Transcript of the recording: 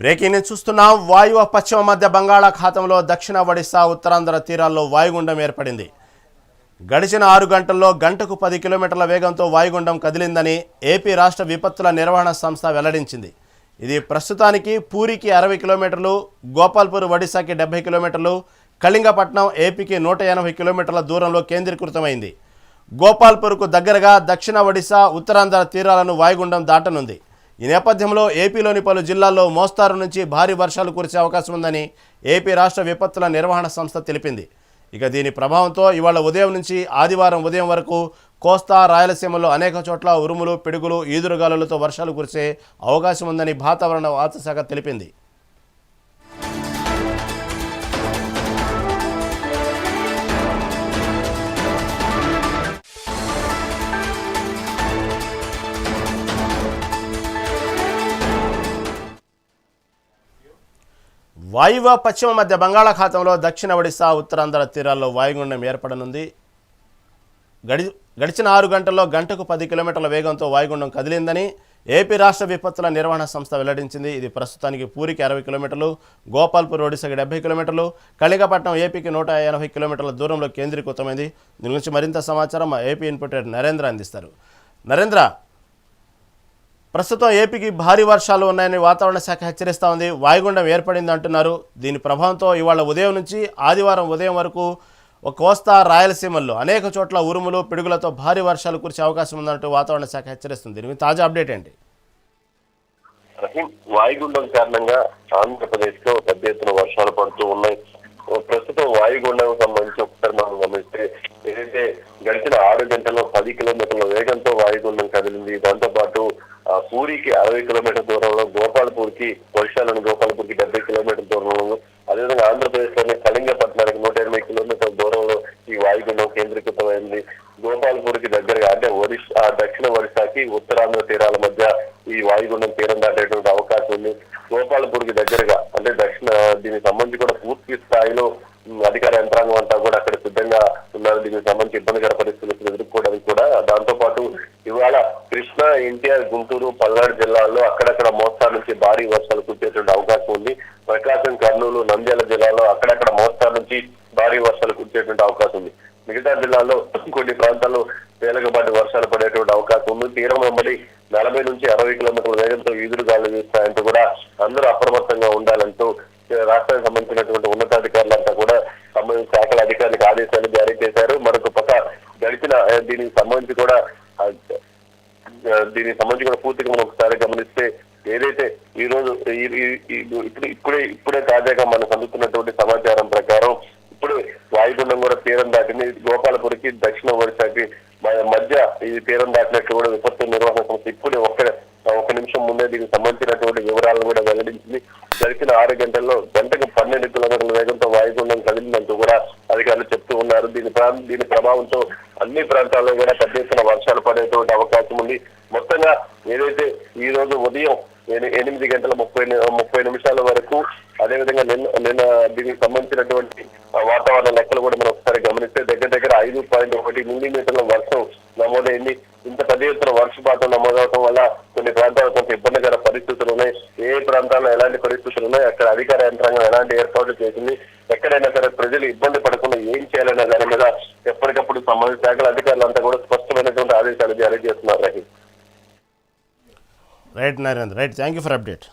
Breaking news చూస్తున్నాం. వాయువ పశ్చిమ మధ్య బంగాళాఖాతంలో దక్షిణ ఒడిశా ఉత్తరాంధ్ర తీరాల్లో వాయుగుండం ఏర్పడింది. గడిచిన ఆరు గంటల్లో గంటకు పది కిలోమీటర్ల వేగంతో వాయుగుండం కదిలిందని ఏపీ రాష్ట్ర విపత్తుల నిర్వహణ సంస్థ వెల్లడించింది. ఇది ప్రస్తుతానికి పూరికి అరవై కిలోమీటర్లు గోపాల్పూర్ ఒడిశాకి డెబ్బై కిలోమీటర్లు కళింగపట్నం ఏపీకి నూట ఎనభై కిలోమీటర్ల దూరంలో కేంద్రీకృతమైంది. గోపాల్పూర్కు దగ్గరగా దక్షిణ ఒడిశా ఉత్తరాంధ్ర తీరాలను వాయుగుండం దాటనుంది. ఈ నేపథ్యంలో ఏపీలోని పలు జిల్లాల్లో మోస్తారు నుంచి భారీ వర్షాలు కురిసే అవకాశం ఉందని ఏపీ రాష్ట్ర విపత్తుల నిర్వహణ సంస్థ తెలిపింది. ఇక దీని ప్రభావంతో ఇవాళ ఉదయం నుంచి ఆదివారం ఉదయం వరకు కోస్తా రాయలసీమలో అనేక చోట్ల ఉరుములు పిడుగులు ఈదురుగాలులతో వర్షాలు కురిసే అవకాశం ఉందని వాతావరణ వార్త శాఖ తెలిపింది. వాయువ పశ్చిమ మధ్య బంగాళాఖాతంలో దక్షిణ ఒడిశా ఉత్తరాంధ్ర తీరాల్లో వాయుగుండం ఏర్పడనుంది. గడి గడిచిన ఆరు గంటల్లో గంటకు పది కిలోమీటర్ల వేగంతో వాయుగుండం కదిలిందని ఏపీ రాష్ట్ర విపత్తుల నిర్వహణ సంస్థ వెల్లడించింది. ఇది ప్రస్తుతానికి పూరికి అరవై కిలోమీటర్లు గోపాల్పూర్ ఒడిశాకి డెబ్బై కిలోమీటర్లు కళింగపట్నం ఏపీకి నూట ఎనభై కిలోమీటర్ల దూరంలో కేంద్రీకృతమైంది. దీని గురించి మరింత సమాచారం మా ఏపీ ఇన్పుటర్ నరేంద్ర అందిస్తారు. నరేంద్ర ప్రస్తుతం ఏపీకి భారీ వర్షాలు ఉన్నాయని వాతావరణ శాఖ హెచ్చరిస్తూ ఉంది. వాయుగుండం ఏర్పడింది అంటున్నారు. దీని ప్రభావంతో ఇవాళ ఉదయం నుంచి ఆదివారం ఉదయం వరకు ఒక కోస్తా రాయలసీమల్లో అనేక చోట్ల ఉరుములు పిడుగులతో భారీ వర్షాలు కురిసే అవకాశం ఉందంటూ వాతావరణ శాఖ హెచ్చరిస్తుంది. దీని తాజా అప్డేట్ ఏంటి? వాయుగుండం కారణంగా ఆంధ్రప్రదేశ్లో పెద్ద ఎత్తున వర్షాలు పడుతూ ఉన్నాయి. ప్రస్తుతం వాయుగుండం సంబంధించి ఒకసారి మనం గమనిస్తే ఏదైతే గడిచిన ఆరు గంటల్లో పది కిలోమీటర్ల వేగం వాయుగుండం కదిలింది దాంతో పాటు ఆ, పూరికి అరవై కిలోమీటర్ దూరంలో గోపాల్పూర్కి వర్షాలను గోపాల్పూర్కి డెబ్బై కిలోమీటర్ దూరంలో అదేవిధంగా ఆంధ్రప్రదేశ్లోని కళింగపట్నానికి నూట ఎనభై కిలోమీటర్ల దూరంలో ఈ వాయుగుండం కేంద్రీకృతమైంది. గోపాల్పూర్కి దగ్గరగా అంటే ఒరిస్సా దక్షిణ ఒడిశాకి ఉత్తరాంధ్ర తీరాల మధ్య ఈ వాయుగుండం తీరం దాటేటువంటి అవకాశం ఉంది. గోపాలపూర్కి దగ్గరగా అంటే దక్షిణ దీనికి సంబంధించి కూడా పూర్తి స్థాయిలో అధికార యంత్రాంగం అంతా కూడా అక్కడ సిద్ధంగా ఉన్నారు. దీనికి సంబంధించి ఇబ్బందికర పరిస్థితులు ఎదుర్కోవడానికి కూడా దాంతో కృష్ణా ఎన్టీఆర్ గుంటూరు పల్నాడు జిల్లాల్లో అక్కడక్కడ మోస్తారు నుంచి భారీ వర్షాలు కురిచేటువంటి అవకాశం ఉంది. ప్రకాశం కర్నూలు నంద్యాల జిల్లాలో అక్కడక్కడ మోస్తారు నుంచి భారీ వర్షాలు కురిచేటువంటి అవకాశం ఉంది. మిగతా జిల్లాల్లో కొన్ని ప్రాంతాల్లో తేలికపాటి వర్షాలు పడేటువంటి అవకాశం ఉంది. తీరం వెంబడి నలభై నుంచి అరవై కిలోమీటర్ల వేగంతో ఈదురుగాలు వీస్తాయంటూ కూడా అందరూ అప్రమత్తంగా ఉండాలంటూ రాష్ట్రానికి సంబంధించినటువంటి ఉన్నతాధికారులంతా కూడా సంబంధించిన శాఖల అధికారులకు ఆదేశాలు జారీ చేశారు. మరొక పక్క గడిచిన దీనికి సంబంధించి కూడా దీనికి సంబంధించి కూడా పూర్తిగా మనం ఒకసారి గమనిస్తే ఏదైతే ఈ రోజు ఇప్పుడు ఇప్పుడే ఇప్పుడే తాజాగా మనం అందుతున్నటువంటి సమాచారం ప్రకారం ఇప్పుడు వాయుగుండం కూడా తీరం దాటింది. గోపాలపురికి దక్షిణ ఒడిశాకి మధ్య ఈ తీరం దాటినట్టు కూడా విపత్తు నిర్వహణ సంస్థ ఇప్పుడే ఒక్క ఒక నిమిషం ముందే దీనికి సంబంధించినటువంటి వివరాలను కూడా వెల్లడించింది. గడిచిన ఆరు గంటల్లో గంట పన్నెండు కిలోమీటర్ల వేగంతో వాయుగుండం కదిలిందంటూ కూడా అధికారులు చెప్తూ ఉన్నారు. దీని ప్రా- దీని ప్రభావంతో అన్ని ప్రాంతాల్లో కూడా పెద్ద ఎత్తున వర్షాలు పడేటువంటి అవకాశం ఉంది. మొత్తంగా ఏదైతే ఈ రోజు ఉదయం ఎనిమిది గంటల ముప్పై ముప్పై నిమిషాల వరకు అదేవిధంగా నిన్న నిన్న దీనికి సంబంధించినటువంటి వాతావరణ లెక్కలు కూడా మనం ఒకసారి గమనిస్తే దగ్గర దగ్గర ఐదు పాయింట్ ఒకటి మిల్లీమీటర్ల వర్షం నమోదైంది. ఇంత పెద్ద ఎత్తున వర్షపాతం నమోదవడం వల్ల కొన్ని ప్రాంతాలు కొంత ఇబ్బందికర పరిస్థితులు ఉన్నాయి. ఏ ప్రాంతాల్లో ఎలాంటి పరిస్థితులు ఉన్నాయి? అక్కడ అధికార యంత్రాంగం ఎలాంటి ఏర్పాట్లు చేసింది? ఎక్కడైనా సరే ప్రజలు ఇబ్బంది పడకుండా ఏం చేయాలనే దాని మీద ఎప్పటికప్పుడు సంబంధిత శాఖల అధికారులు అంతా కూడా స్పష్టమైనటువంటి ఆదేశాలు జారీ చేస్తున్నారు. Rahim right Narendra right. Thank you for update